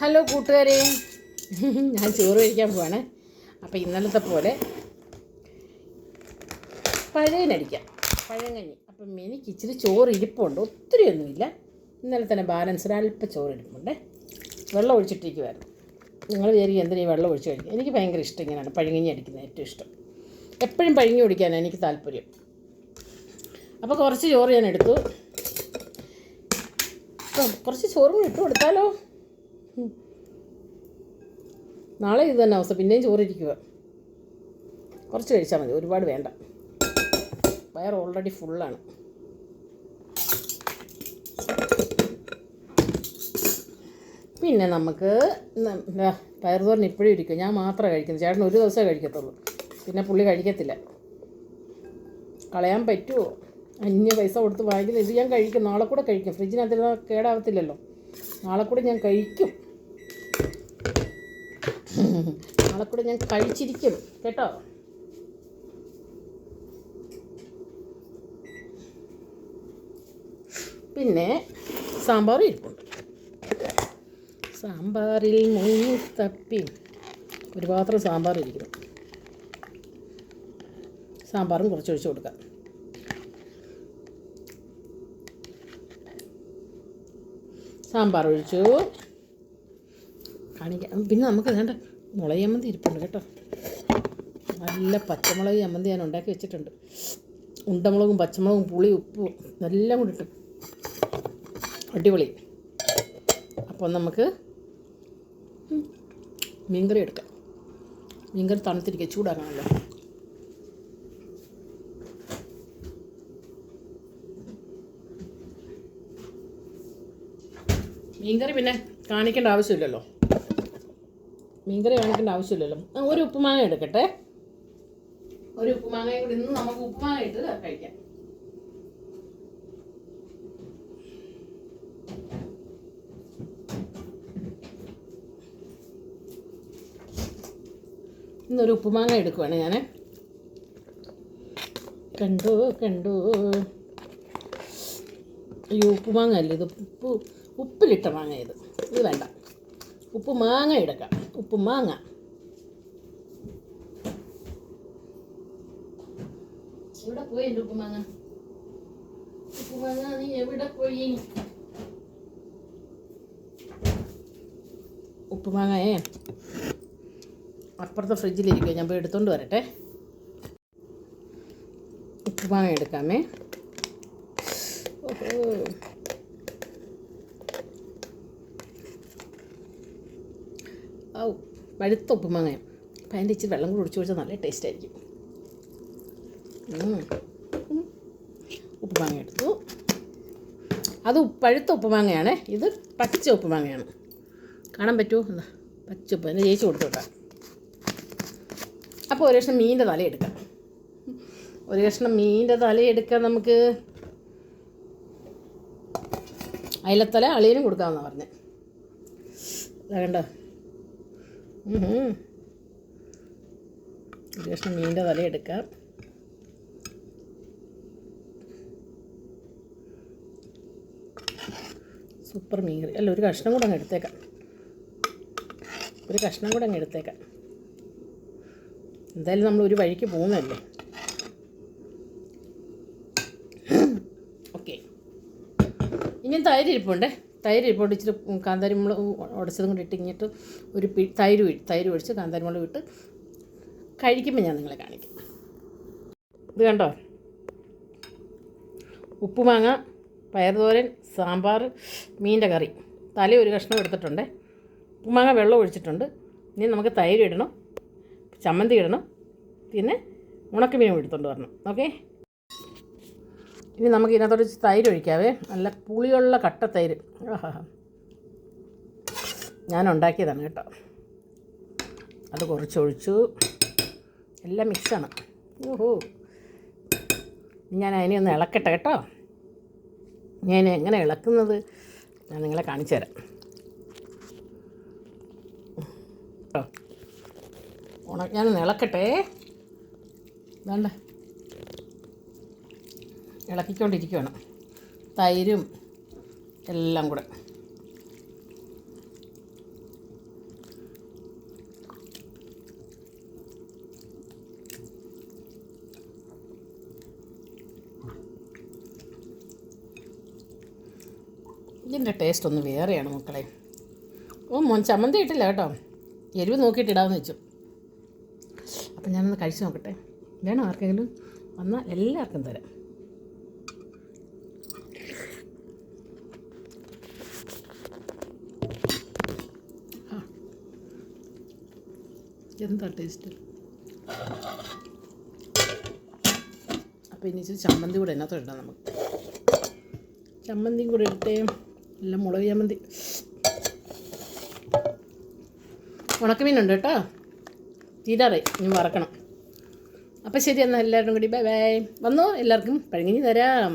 Hello കൂട്ടുകാരെ. ഞാൻ ചോറ് കഴിക്കാൻ പോവാണ്. അപ്പോൾ ഇന്നലത്തെ പോലെ പഴയനടിക്കാം. പഴങ്കഞ്ഞി അപ്പം എനിക്ക് ഇച്ചിരി ചോറ് ഇരിപ്പുണ്ട്. ഒത്തിരി ഒന്നുമില്ല. ഇന്നലെ തന്നെ ബാലൻസ് അല്പം ചോറ് ഇരിപ്പുണ്ട്. വെള്ളം ഒഴിച്ചിട്ടിരിക്കുമായിരുന്നു നിങ്ങൾ വിചാരിക്കും എന്തിനാ ഈ വെള്ളം ഒഴിച്ച് കഴിക്കും എനിക്ക് ഭയങ്കര ഇഷ്ടം ഇങ്ങനെയാണ്. പഴങ്കഞ്ഞി അടിക്കുന്നത് ഏറ്റവും ഇഷ്ടം. എപ്പോഴും പഴങ്ങി കുടിക്കാനാണ് എനിക്ക് താല്പര്യം. അപ്പോൾ കുറച്ച് ചോറ് ഞാൻ എടുത്തു. കുറച്ച് ചോറും ഇട്ട് കൊടുത്താലോ. നാളെ ഇത് തന്നെ അവസ്ഥ. പിന്നെയും ചോറിരിക്കുക കുറച്ച് കഴിച്ചാൽ മതി. ഒരുപാട് വേണ്ട. വയർ ഓൾറെഡി ഫുള്ളാണ് പിന്നെ നമുക്ക് പയർ പയറുതോരൻ ഇപ്പോഴും ഇരിക്കും ഞാൻ മാത്രമേ കഴിക്കുന്നു ചേട്ടൻ ഒരു ദിവസമേ കഴിക്കത്തുള്ളൂ. പിന്നെ പുള്ളി കഴിക്കത്തില്ല. കളയാൻ പറ്റുമോ അന്യ പൈസ കൊടുത്ത് വാങ്ങിക്കുന്നത് ഇത് ഞാൻ കഴിക്കും. നാളെ കൂടെ കഴിക്കും. ഫ്രിഡ്ജിനകത്ത് കേടാവത്തില്ലല്ലോ. നാളെ കൂടെ ഞാൻ കഴിക്കും. നാളെ കൂടെ ഞാൻ കഴിച്ചിരിക്കും. കേട്ടോ? പിന്നെ സാമ്പാർ ഇരിപ്പുണ്ട്. സാമ്പാറിൽ മുങ്ങി തപ്പി. ഒരു പാത്രം സാമ്പാർ ഇരിക്കുന്നു. സാമ്പാറും കുറച്ച് ഒഴിച്ചു കൊടുക്കാം. സാമ്പാർ ഒഴിച്ചു. കാണിക്കാം. പിന്നെ നമുക്ക് വേണ്ട മുളക് ചമ്മന്തി ഇരിപ്പുണ്ട് കേട്ടോ. നല്ല പച്ചമുളക് ചമ്മന്തി ഞാൻ ഉണ്ടാക്കി വെച്ചിട്ടുണ്ട്. ഉണ്ടമുളകും പച്ചമുളകും പുളി ഉപ്പും എല്ലാം കൂടി ഇട്ട് അടിപൊളി. അപ്പോൾ നമുക്ക് മീൻകറി എടുക്കാം. മീൻകറി തണുത്തിരിക്കുക ചൂടാക്കണമല്ലോ മീൻകറി പിന്നെ കാണിക്കേണ്ട ആവശ്യമില്ലല്ലോ. മീൻകറി കാണിക്കേണ്ട ആവശ്യമില്ലല്ലോ. ഒരു ഉപ്പുമാങ്ങ എടുക്കട്ടെ. ഒരു ഉപ്പുമാങ്ങ കൂടി ഇന്ന് നമുക്ക് ഉപ്പുമാങ്ങ ഇട്ട് കഴിക്കാം. ഇന്നൊരു ഉപ്പുമാങ്ങ എടുക്കുവാണ് ഞാൻ കണ്ടു കണ്ടു. അയ്യോ ഉപ്പുമാങ്ങ അല്ലേ ഇത്? ഉപ്പ് ഉപ്പിലിട്ട മാങ്ങ ഇത്. ഇത് വേണ്ട. ഉപ്പ് മാങ്ങ എടുക്കാം ഉപ്പ് മാങ്ങ. എവിടെ പോയി എന്റെ ഉപ്പുമാങ്ങ ഉപ്പുമാങ്ങ നീ എവിടെ പോയി? ഉപ്പുമാങ്ങയേ അപ്പുറത്തെ ഫ്രിഡ്ജിലിരിക്കുക ഞാൻ പോയി എടുത്തോണ്ട് വരട്ടെ. ഉപ്പുമാങ്ങ എടുക്കാമേ. ഓഹോ. ഔ പഴുത്ത ഉപ്പുമാങ്ങ അപ്പം അതിന്റെ ഇച്ചിരി വെള്ളം കൂടി ഒഴിച്ച് കുടിച്ചാൽ നല്ല ടേസ്റ്റ് ആയിരിക്കും. ഉപ്പുമാങ്ങ എടുത്തു. അത് പഴുത്ത ഉപ്പുമാങ്ങയാണ് ഇത് പച്ച ഉപ്പുമാങ്ങയാണ് കാണാൻ പറ്റുമോ എന്താ? പച്ച ഉപ്പ്. എന്നെ ചേച്ചി കൊടുത്തു വിട്ടാ അപ്പോൾ ഒരു കഷ്ണം മീനിന്റെ തല എടുക്കാം. ഒരു കഷ്ണം മീനിന്റെ തല നമുക്ക്. അയിലത്തല അളിയനും കൊടുക്കാമെന്നാണ് പറഞ്ഞത് വേണ്ട ഒരു കഷ്ണം തലയെടുക്കാം സൂപ്പർ മീൻ കറി. അല്ല ഒരു കഷ്ണം കൂടെ അങ്ങ് എടുത്തേക്കാം. ഒരു കഷ്ണം കൂടെ അങ്ങ് എടുത്തേക്കാം. എന്തായാലും നമ്മൾ ഒരു വഴിക്ക് പോകുന്നതല്ലേ? ഓക്കെ. ഇനി തൈര് ഇരിപ്പുണ്ടേ? തൈര് ഇപ്പോൾ ഇച്ചിരി കാന്താരിമുളക് ഉടച്ചതും കൂടി ഇട്ട് ഇങ്ങിട്ട് ഒരു പി തൈര് തൈര് ഒഴിച്ച് കാന്താരിമുളക് ഇട്ട് കഴിക്കുമ്പോൾ ഞാൻ നിങ്ങളെ കാണിക്കും. ഇത് കണ്ടോ? ഉപ്പുമാങ്ങ പയർതോരൻ സാമ്പാർ മീന്റെ കറി. തല ഒരു കഷ്ണം എടുത്തിട്ടുണ്ട്. ഉപ്പുമാങ്ങ വെള്ളം ഒഴിച്ചിട്ടുണ്ട്. ഇനി നമുക്ക് തൈര് ഇടണം ചമ്മന്തി ഇടണം പിന്നെ ഉണക്കമീനും എടുത്തുകൊണ്ട് വരണം. ഓക്കെ? ഇനി നമുക്ക് ഇതിനകത്തോട് തൈര് ഒഴിക്കാവേ. നല്ല പുളിയുള്ള കട്ട തൈര്. ഞാൻ ഉണ്ടാക്കിയതാണ് കേട്ടോ. അത് കുറച്ചൊഴിച്ചു. എല്ലാം മിക്സാണ്. ഓഹോ ഞാൻ അതിനെ ഒന്ന് ഇളക്കട്ടെ കേട്ടോ. ഞാൻ എങ്ങനെ ഇളക്കുന്നത് ഞാൻ നിങ്ങളെ കാണിച്ചു തരാം. കേട്ടോ. ഉണ ഞാനൊന്ന് ഇളക്കട്ടെ. വേണ്ട? ഇളക്കിക്കൊണ്ടിരിക്കുകയാണ് തൈരും എല്ലാം കൂടെ. ഇതിന്റെ ടേസ്റ്റ് ഒന്ന് വേറെയാണ് മക്കളെ. ഓ മോൻ ചമ്മന്തി ഇട്ടില്ല കേട്ടോ. എരിവ് നോക്കിയിട്ടിടാമെന്ന് വെച്ചു. അപ്പം ഞാനൊന്ന് കഴിച്ചു നോക്കട്ടെ. വേണോ ആർക്കെങ്കിലും? വന്നാൽ എല്ലാവർക്കും തരാം. എന്താ ടേസ്റ്റ് അപ്പോൾ ഇനി ചമ്മന്തി കൂടെ അതിനകത്ത് ഇടാം നമുക്ക്. ചമ്മന്തിയും കൂടെ ഇട്ടേ എല്ലാം മുളക് ചമ്മന്തി. ഉണക്കമീനുണ്ട് കേട്ടോ. തീരാറേ ഇനി വറക്കണം. അപ്പോൾ ശരി എന്നാൽ എല്ലാവരും കൂടി ബൈ ബൈ. വന്നോ? എല്ലാവർക്കും പഴങ്ങിനി തരാം.